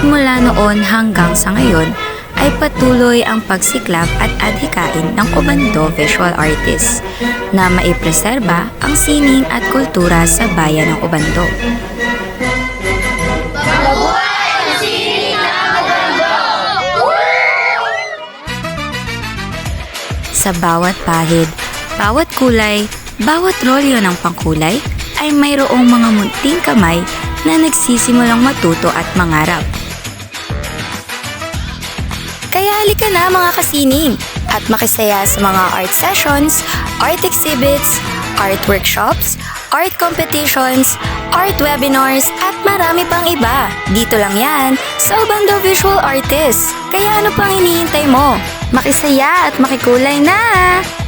Mula noon hanggang sa ngayon ay patuloy ang pagsiklab at adhikain ng Ubando Visual Artists na maipreserba ang sining at kultura sa bayan ng Ubando. Sa bawat pahid, bawat kulay, bawat rolyo ng pangkulay ay mayroong mga munting kamay na nagsisimulang matuto at mangarap. Kaya halika na mga kasining at makisaya sa mga art sessions, art exhibits, art workshops, art competitions, art webinars at marami pang iba. Dito lang yan sa Ubando Visual Artists. Kaya ano pang hinihintay mo? Makisaya at makikulay na!